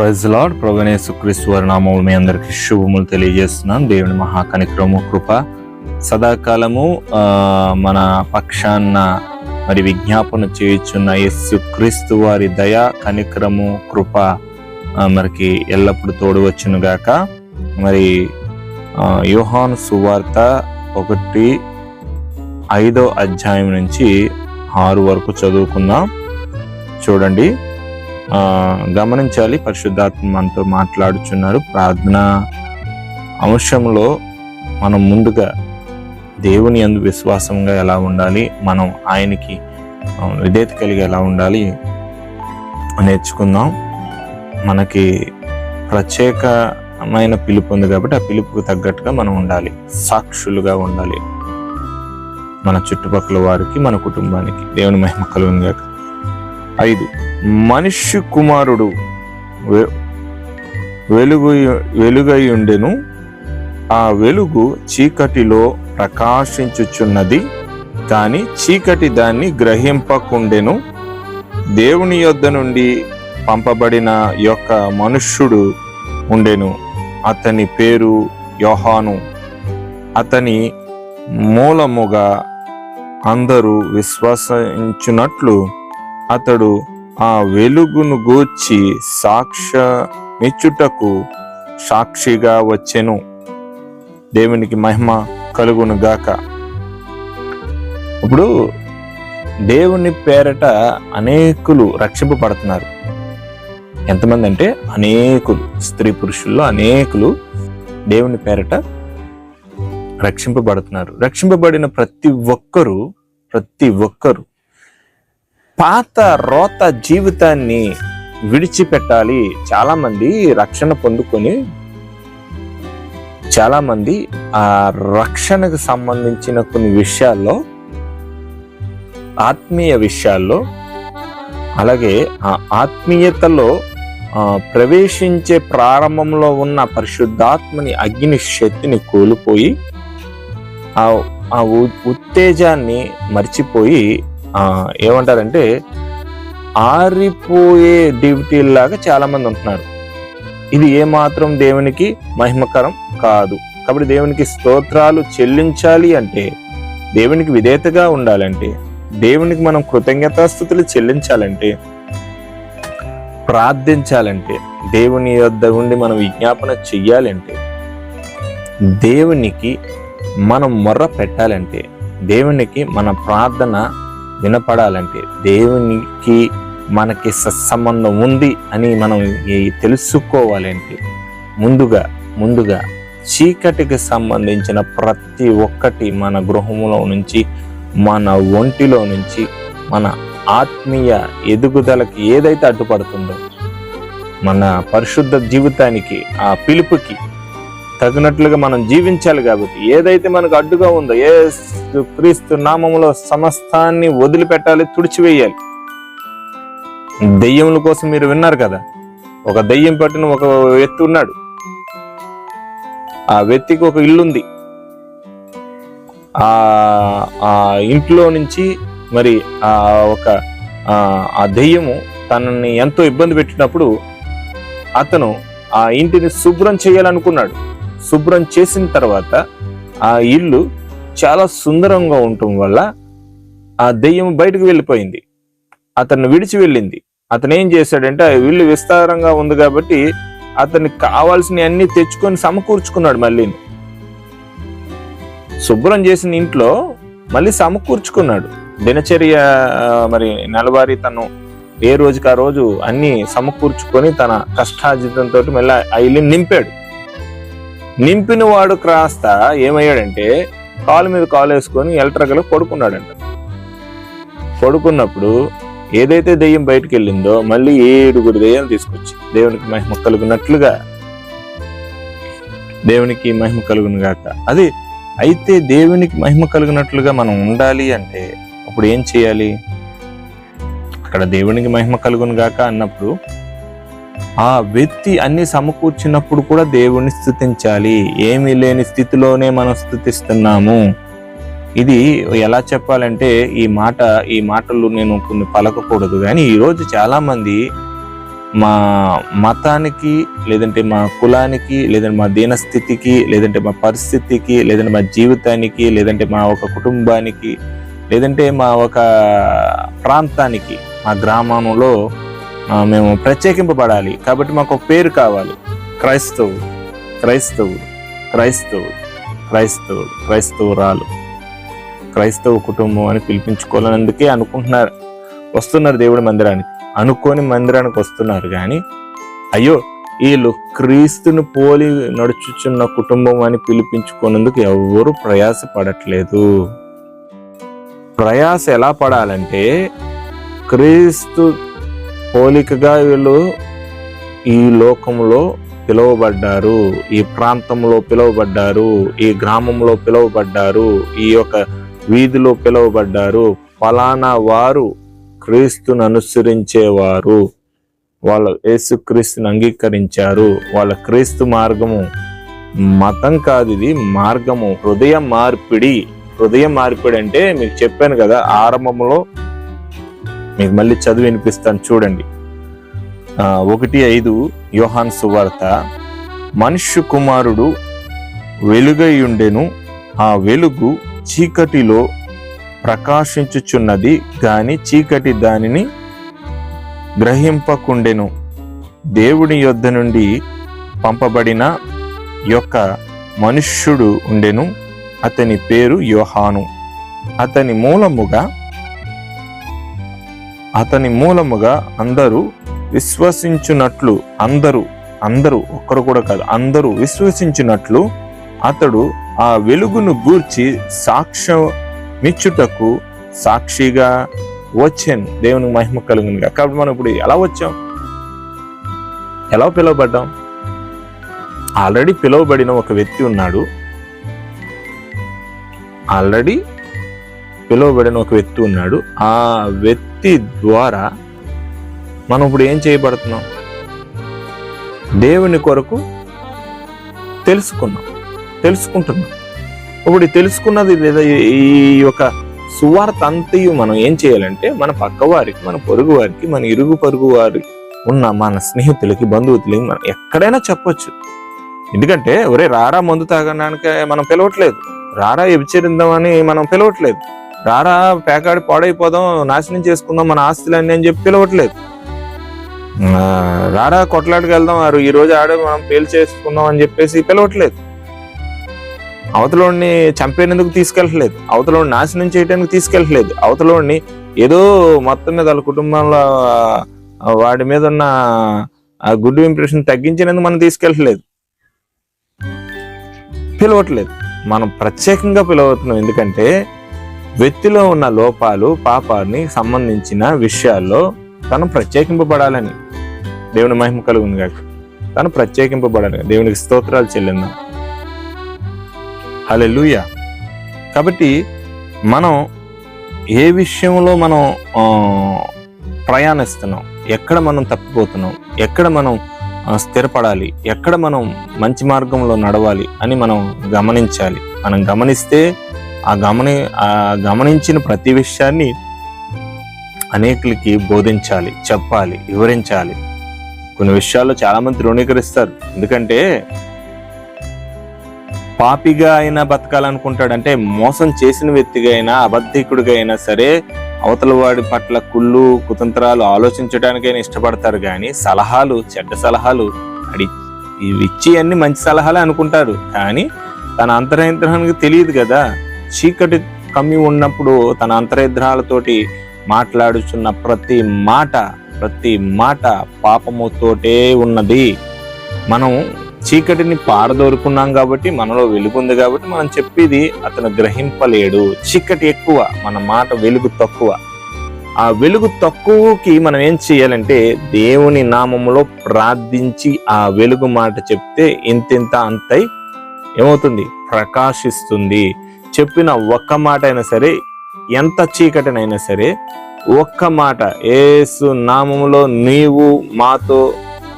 Praise lord ప్రవణేశు క్రీస్తు వారి నామములు మీ అందరికి శుభములు తెలియజేస్తున్నాను. దేవుని మహాకనిక్రము కృప. సదాకాలము మన పక్షాన్న మరి విజ్ఞాపన చేయుచున్న యేసు క్రీస్తు వారి దయ కనిక్రము కృప మరికి ఎల్లప్పుడూ తోడు వచ్చును గాక. మరి ఆ, యోహాను సువార్త ఒకటి ఐదో అధ్యాయం నుంచి ఆరు వరకు చదువుకుందాం. చూడండి. గమనించాలి. పరిశుద్ధాత్మ మనతో మాట్లాడుచున్నారు. ప్రార్థన అంశంలో మనం ముందుగా దేవుని అందు విశ్వాసంగా ఎలా ఉండాలి? మనం ఆయనకి ఆ, విధేయత కలిగి ఎలా ఉండాలి నేర్చుకుందాం. మనకి ప్రత్యేకమైన పిలుపు ఉంది కాబట్టి ఆ పిలుపుకు తగ్గట్టుగా మనం ఉండాలి. సాక్షులుగా ఉండాలి. మన చుట్టుపక్కల వారికి మన కుటుంబానికి. దేవుని మహిమ కలుగునిగాక. ఐదు మనిషి కుమారుడు వె- వెలుగు వెలుగై ఉండెను ఆ వెలుగు చీకటిలో ప్రకాశించుచున్నది కానీ చీకటి దాన్ని గ్రహింపకుండెను. దేవుని యొద్ద నుండి పంపబడిన యొక్క మనుష్యుడు ఉండెను. అతని పేరు యోహాను. అతని మూలముగా అందరూ విశ్వసించున్నట్లు అతడు ఆ వెలుగును గూర్చి సాక్ష్యమిచ్చుటకు సాక్షిగా వచ్చెను. దేవునికి మహిమ కలుగును గాక. ఇప్పుడు దేవుని పేరట అనేకులు రక్షింపబడుతున్నారు. ఎంతమంది అంటే అనేకులు స్త్రీ పురుషుల్లో అనేకులు దేవుని పేరట రక్షింపబడుతున్నారు. రక్షింపబడిన ప్రతి ఒక్కరూ ప్రతి ఒక్కరూ పాత రోత జీవితాన్ని విడిచిపెట్టాలి చాలా మంది రక్షణ పొందుకొని చాలా మంది ఆ రక్షణకు సంబంధించిన కొన్ని విషయాల్లో ఆత్మీయ విషయాల్లో అలాగే ఆ ఆత్మీయతలో ప్రవేశించే ప్రారంభంలో ఉన్న పరిశుద్ధాత్మని అగ్ని శక్తిని కోల్పోయి ఆ ఆ ఉత్తేజాన్ని మర్చిపోయి ఏమంటారంటే ఆరిపోయే డ్యూటీలాగా చాలా మంది ఉంటున్నారు. ఇది ఏమాత్రం దేవునికి మహిమకరం కాదు. కాబట్టి దేవునికి స్తోత్రాలు చెల్లించాలి అంటే దేవునికి విధేయతగా ఉండాలంటే దేవునికి మనం కృతజ్ఞతాస్థుతులు చెల్లించాలంటే ప్రార్థించాలంటే దేవుని యొద్ద ఉండి మనం విజ్ఞాపన చెయ్యాలంటే దేవునికి మనం మొర్ర పెట్టాలంటే దేవునికి మన ప్రార్థన వినపడాలంటే దేవునికి మనకి సత్సంబంధం ఉంది అని మనం తెలుసుకోవాలంటే ముందుగా ముందుగా చీకటికి సంబంధించిన ప్రతి ఒక్కటి మన గృహంలో నుంచి మన ఒంటిలో నుంచి మన ఆత్మీయ ఎదుగుదలకి ఏదైతే అడ్డుపడుతుందో మన పరిశుద్ధ జీవితానికి ఆ పిలుపుకి తగినట్లుగా మనం జీవించాలి కాబట్టి ఏదైతే మనకు అడ్డుగా ఉందో ఏ క్రీస్తు నామంలో సమస్తాన్ని వదిలిపెట్టాలి తుడిచివేయాలి. దెయ్యముల కోసం మీరు విన్నారు కదా ఒక దెయ్యం పట్టిన ఒక వ్యక్తి ఉన్నాడు. ఆ వ్యక్తికి ఒక ఇల్లుంది ఆ ఆ ఇంట్లో నుంచి మరి ఆ ఒక ఆ దెయ్యము తనని ఎంతో ఇబ్బంది పెట్టినప్పుడు అతను ఆ ఇంటిని శుభ్రం చేయాలనుకున్నాడు. శుభ్రం చేసిన తర్వాత ఆ ఇల్లు చాలా సుందరంగా ఉండటం వల్ల ఆ దెయ్యం బయటకు వెళ్ళిపోయింది. అతన్ని విడిచి వెళ్ళింది. అతను ఏం చేశాడంటే ఆ ఇల్లు విస్తారంగా ఉంది కాబట్టి అతనికి కావాల్సిన అన్ని తెచ్చుకొని సమకూర్చుకున్నాడు మళ్ళీ శుభ్రం చేసిన ఇంట్లో మళ్ళీ సమకూర్చుకున్నాడు. దినచర్య మరి నెలవారీ తను ఏ రోజుకి ఆ రోజు అన్ని సమకూర్చుకొని తన కష్టార్జితంతో మళ్ళీ ఆ ఇల్లు నింపాడు. నింపిన వాడు కాస్త ఏమయ్యాడంటే కాలు మీద కాలు వేసుకొని ఎలక్ట్రికల్ పడుకున్నాడంట. పడుకున్నప్పుడు ఏదైతే దెయ్యం బయటకు వెళ్ళిందో మళ్ళీ ఏడుగురు దెయ్యం తీసుకొచ్చి దేవునికి మహిమ కలుగునట్లుగా దేవునికి మహిమ కలుగును గాక అది అయితే దేవునికి మహిమ కలిగినట్లుగా మనం ఉండాలి అంటే అప్పుడు ఏం చేయాలి? అక్కడ దేవునికి మహిమ కలుగును గాక అన్నప్పుడు ఆ వ్యక్తి అన్ని సమకూర్చినప్పుడు కూడా దేవుణ్ణి స్థుతించాలి. ఏమీ లేని స్థితిలోనే మనం స్థుతిస్తున్నాము. ఇది ఎలా చెప్పాలంటే ఈ మాట ఈ మాటలు నేను కొన్ని పలకకూడదు. కానీ ఈరోజు చాలామంది మా మతానికి లేదంటే మా కులానికి లేదంటే మా దీనస్థితికి లేదంటే మా పరిస్థితికి లేదంటే మా జీవితానికి లేదంటే మా ఒక కుటుంబానికి లేదంటే మా ఒక ప్రాంతానికి మా గ్రామంలో మేము ప్రత్యేకింపబడాలి. కాబట్టి మాకు ఒక పేరు కావాలి. క్రైస్తవుడు క్రైస్తవుడు క్రైస్తవుడు క్రైస్తవుడు క్రైస్తవురాలు. క్రైస్తవ కుటుంబం అని పిలిపించుకోవాలన్నందుకే అనుకుంటున్నారు. వస్తున్నారు దేవుడి మందిరానికి. అనుకోని మందిరానికి వస్తున్నారు కానీ అయ్యో వీళ్ళు క్రీస్తుని పోలి నడుచుచున్న కుటుంబం అని పిలిపించుకున్నందుకు ఎవరు ప్రయాస పడట్లేదు ప్రయాస ఎలా పడాలంటే క్రీస్తు పోలికగా వీళ్ళు ఈ లోకంలో పిలువబడ్డారు ఈ ప్రాంతంలో పిలువబడ్డారు ఈ గ్రామంలో పిలువబడ్డారు ఈ యొక్క వీధిలో పిలువబడ్డారు. ఫలానా వారు క్రీస్తును అనుసరించేవారు. వాళ్ళ యేసుక్రీస్తుని అంగీకరించారు. వాళ్ళ క్రీస్తు మార్గము మతం కాదు ఇది మార్గము. హృదయ మార్పిడి. హృదయ మార్పిడి అంటే మీకు చెప్పాను కదా ఆరంభంలో మీకు మళ్ళీ చదివి వినిపిస్తాను చూడండి. ఒకటి ఐదు యోహాన్ సువార్త. మనుష్య కుమారుడు వెలుగైయుండెను ఆ వెలుగు చీకటిలో ప్రకాశించుచున్నది గాని చీకటి దానిని గ్రహింపకుండెను. దేవుని యొద్ద నుండి పంపబడిన యొక్క మనుష్యుడు ఉండెను అతని పేరు యోహాను. అతని మూలముగా అతని మూలముగా అందరూ విశ్వసించున్నట్లు అందరూ అందరూ ఒక్కరు కూడా కాదు అందరూ విశ్వసించినట్లు అతడు ఆ వెలుగును గూర్చి సాక్ష్యమిచ్చుటకు సాక్షిగా వచ్చాను. దేవుని మహిమ కలుగునుగా కాబట్టి మనం ఇప్పుడు ఎలా వచ్చాం? ఎలా పిలువబడ్డాం? ఆల్రెడీ పిలువబడిన ఒక వ్యక్తి ఉన్నాడు. ఆల్రెడీ పిలువబడిన ఒక వ్యక్తి ఉన్నాడు. ఆ వ్యక్తి ద్వారా మనం ఇప్పుడు ఏం చేయబడుతున్నాం? దేవుని కొరకు తెలుసుకున్నాం తెలుసుకుంటున్నాం. ఇప్పుడు తెలుసుకున్నది లేదా ఈ- యొక్క సువార్త అంతయు మనం ఏం చేయాలంటే మన పక్క వారికి మన పొరుగు వారికి మన ఇరుగు పొరుగు వారికి ఉన్న మన స్నేహితులకి బంధువులకి మనం ఎక్కడైనా చెప్పొచ్చు. ఎందుకంటే ఒరే రారా మందు తాగడానికి మనం పిలవట్లేదు. రారా వ్యభిచరిందామని మనం పిలవట్లేదు. రారా పేకాడి పాడైపోదాం నాశనం చేసుకుందాం మన ఆస్తులన్నీ అని చెప్పి పిలవట్లేదు. ఆ, రారా కొట్లాడికి వెళ్దాం ఈరోజు ఈ రోజు ఆడే మనం పేలు చేసుకుందాం అని చెప్పేసి పిలవట్లేదు. అవతలోడిని చంపేందుకు తీసుకెళ్ళట్లేదు. అవతలోడిని నాశనం చేయడానికి తీసుకెళ్ళట్లేదు. అవతలోడిని ఏదో మొత్తం మీద వాళ్ళ కుటుంబంలో వాడి మీద ఉన్న ఆ గుడ్ ఇంప్రెషన్ తగ్గించినందుకు మనం తీసుకెళ్ళట్లేదు. పిలవట్లేదు. మనం ప్రత్యేకంగా పిలవుతున్నాం ఎందుకంటే వ్యక్తిలో ఉన్న లోపాలు పాపాన్ని సంబంధించిన విషయాల్లో తను ప్రత్యేకింపబడాలని. దేవుని మహిమ కలుగును కాక తను ప్రత్యేకింపబడాలి. దేవునికి స్తోత్రాలు చెల్లిందాం. లూయ కాబట్టి మనం ఏ విషయంలో మనం ప్రయాణిస్తున్నాం? ఎక్కడ మనం తప్పిపోతున్నాం? ఎక్కడ మనం స్థిరపడాలి? ఎక్కడ మనం మంచి మార్గంలో నడవాలి అని మనం గమనించాలి. మనం గమనిస్తే ఆ గమని ఆ గమనించిన ప్రతి విషయాన్ని అనేకులకి బోధించాలి చెప్పాలి వివరించాలి. కొన్ని విషయాల్లో చాలా మంది ఎందుకంటే పాపిగా అయినా బతకాలనుకుంటాడు అంటే మోసం చేసిన వ్యక్తిగా అయినా అబద్ధికుడిగా అయినా సరే అవతల వాడి పట్ల కుళ్ళు కుతంత్రాలు ఆలోచించడానికైనా ఇష్టపడతారు కానీ సలహాలు చెడ్డ సలహాలు అడి ఇవి ఇచ్చి అన్ని మంచి సలహాలే అనుకుంటారు. కానీ తన అంతరింద్రానికి తెలియదు కదా. చీకటి కమ్మి ఉన్నప్పుడు తన అంతరింద్రాలతోటి మాట్లాడుచున్న ప్రతి మాట ప్రతి మాట పాపముతోటే ఉన్నది. మనం చీకటిని పారదోరుకున్నాం కాబట్టి మనలో వెలుగుంది కాబట్టి మనం చెప్పేది అతను గ్రహింపలేడు. చీకటి ఎక్కువ మన మాట వెలుగు తక్కువ. ఆ వెలుగు తక్కువకి మనం ఏం చేయాలంటే దేవుని నామములో ప్రార్థించి ఆ వెలుగు మాట చెప్తే ఇంతింత అంతై ఏమవుతుంది? ప్రకాశిస్తుంది. చెప్పిన ఒక్క మాట అయినా సరే ఎంత చీకటినైనా సరే ఒక్క మాట ఏసు నామములో నీవు మాతో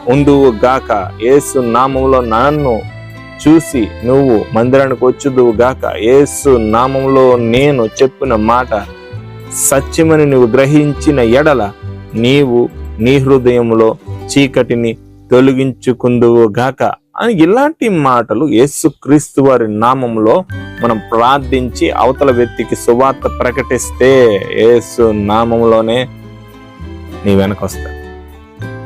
ఉందువు గాక ఏసు నామములో నన్ను చూసి నువ్వు మందిరానికి వచ్చుదువు గాక ఏసు నామములో నేను చెప్పిన మాట సత్యమని నువ్వు గ్రహించిన ఎడల నీవు నీ హృదయంలో చీకటిని తొలగించుకుందువు గాక. అని ఇలాంటి మాటలు యేసుక్రీస్తు వారి నామంలో మనం ప్రార్థించి అవతల వ్యక్తికి సువార్త ప్రకటిస్తే యేసు నామంలోనే నీ వెనకొస్తాడు.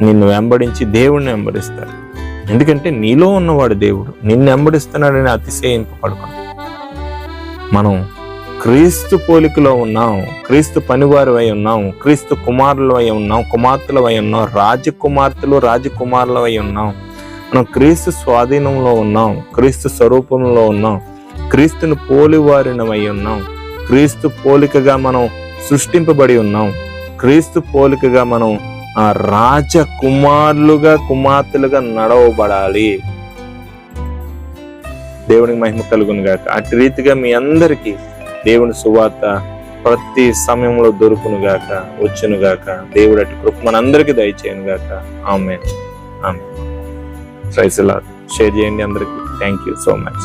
నిన్ను వెంబడించి దేవుణ్ణి వెంబడిస్తాడు. ఎందుకంటే నీలో ఉన్నవాడు దేవుడు. నిన్ను వెంబడిస్తున్నాడని అతిశయింపబడుకున్నాడు మనం క్రీస్తు పోలికలో ఉన్నాం. క్రీస్తు పనివారు అయి ఉన్నాం. క్రీస్తు కుమారులు అయి ఉన్నాం. కుమార్తెలు అయి ఉన్నాం. రాజకుమార్తెలు రాజకుమారులు అయి ఉన్నాం. మనం క్రీస్తు స్వాధీనంలో ఉన్నాం క్రీస్తు స్వరూపంలో ఉన్నాం క్రీస్తుని పోలివారినమై ఉన్నాం క్రీస్తు పోలికగా మనం సృష్టింపబడి ఉన్నాం క్రీస్తు పోలికగా మనం ఆ రాజకుమారులుగా కుమార్తెలుగా నడవబడాలి. దేవునికి మహిమ కలుగును గాక. అటు రీతిగా మీ అందరికీ దేవుని సువార్త ప్రతి సమయంలో దొరుకును గాక వచ్చును గాక. దేవుడు అటు కృప మనందరికీ దయచేయను గాక. ఆమె ఆమె ప్రైస్ షేర్ చేయండి అందరికీ. Thank you so much